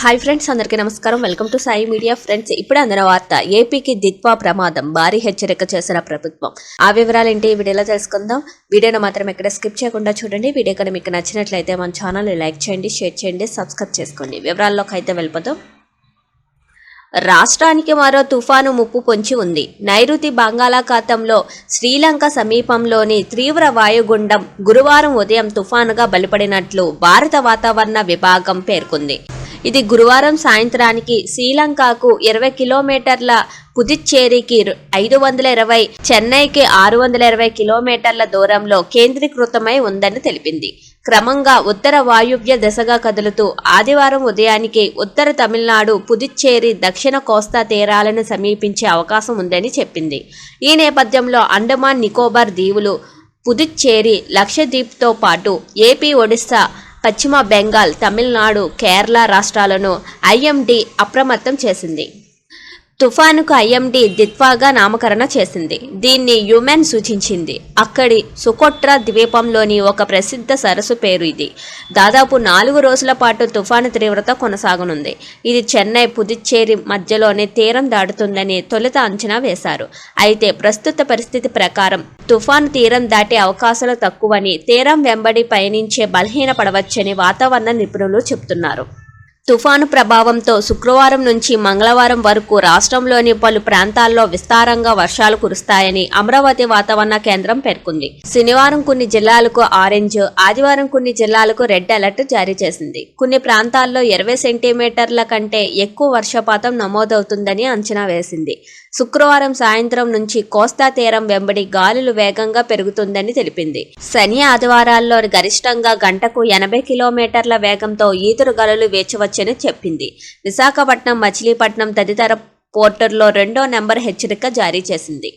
Hi friends అందరికీ నమస్కారం. Welcome to Sai media friends ఇప్పుడు అందిన వార్త ఏపీకి దిత్వా ప్రమాదం భారీ హెచ్చరిక చేసిన ప్రభుత్వం. ఆ వివరాలు ఏంటి ఈ వీడియోలో తెలుసుకుందాం? వీడియోను మాత్రం ఎక్కడ స్కిప్ చేయకుండా చూడండి. వీడియో కనుక మీకు నచ్చినట్లయితే మన ఛానల్ని లైక్ చేయండి షేర్ చేయండి సబ్స్క్రైబ్ చేసుకోండి. వివరాల్లోకి అయితే వెళ్ళిపోతాం రాష్ట్రానికి మరో తుఫాను ముప్పు పొంచి ఉంది. నైరుతి బంగాళాఖాతంలో శ్రీలంక సమీపంలోని తీవ్ర వాయుగుండం గురువారం ఉదయం తుఫానుగా బలిపడినట్లు భారత వాతావరణ విభాగం పేర్కొంది. ఇది గురువారం సాయంత్రానికి శ్రీలంకకు ఇరవై కిలోమీటర్ల పుదుచ్చేరికి ఐదు వందల ఇరవై చెన్నైకి ఆరు వందల ఇరవై కిలోమీటర్ల దూరంలో కేంద్రీకృతమై ఉందని తెలిపింది. క్రమంగా ఉత్తర వాయువ్య దిశగా కదులుతూ ఆదివారం ఉదయానికి ఉత్తర తమిళనాడు పుదుచ్చేరి దక్షిణ కోస్తా తీరాలను సమీపించే అవకాశం ఉందని చెప్పింది. ఈ నేపథ్యంలో అండమాన్ నికోబార్ దీవులు పుదుచ్చేరి లక్షద్వీప్తో పాటు ఏపీ ఒడిశా పశ్చిమ బెంగాల్ తమిళనాడు కేరళ రాష్ట్రాలను ఐఎండీ అప్రమత్తం చేసింది. తుఫానుకు ఐఎండీ దిత్వాగా నామకరణ చేసింది. దీన్ని యుమెన్ సూచించింది. అక్కడి సుకోట్రా ద్వీపంలోని ఒక ప్రసిద్ధ సరస్సు పేరు ఇది. దాదాపు నాలుగు రోజుల పాటు తుఫాను తీవ్రత కొనసాగనుంది. ఇది చెన్నై పుదుచ్చేరి మధ్యలోనే తీరం దాటుతుందని తొలుత అంచనా వేశారు. అయితే ప్రస్తుత పరిస్థితి ప్రకారం తుఫాను తీరం దాటే అవకాశాలు తక్కువని తీరం వెంబడి పయనించే బలహీనపడవచ్చని వాతావరణ నిపుణులు చెబుతున్నారు. తుఫాను ప్రభావంతో శుక్రవారం నుంచి మంగళవారం వరకు రాష్ట్రంలోని పలు ప్రాంతాల్లో విస్తారంగా వర్షాలు కురుస్తాయని అమరావతి వాతావరణ కేంద్రం పేర్కొంది. శనివారం కొన్ని జిల్లాలకు ఆరెంజ్ ఆదివారం కొన్ని జిల్లాలకు రెడ్ అలర్ట్ జారీ చేసింది. కొన్ని ప్రాంతాల్లో ఇరవై సెంటీమీటర్ల కంటే ఎక్కువ వర్షపాతం నమోదవుతుందని అంచనా వేసింది. శుక్రవారం సాయంత్రం నుంచి కోస్తా తీరం వెంబడి గాలులు వేగంగా పెరుగుతుందని తెలిపింది. శని ఆదివారాల్లో గరిష్టంగా గంటకు ఎనభై కిలోమీటర్ల వేగంతో ఈదురు గాలులు వచ్చని చెప్పింది. విశాఖపట్నం మచిలీపట్నం తదితర పోర్టర్లో రెండో నెంబర్ హెచ్చరిక జారీ చేసింది.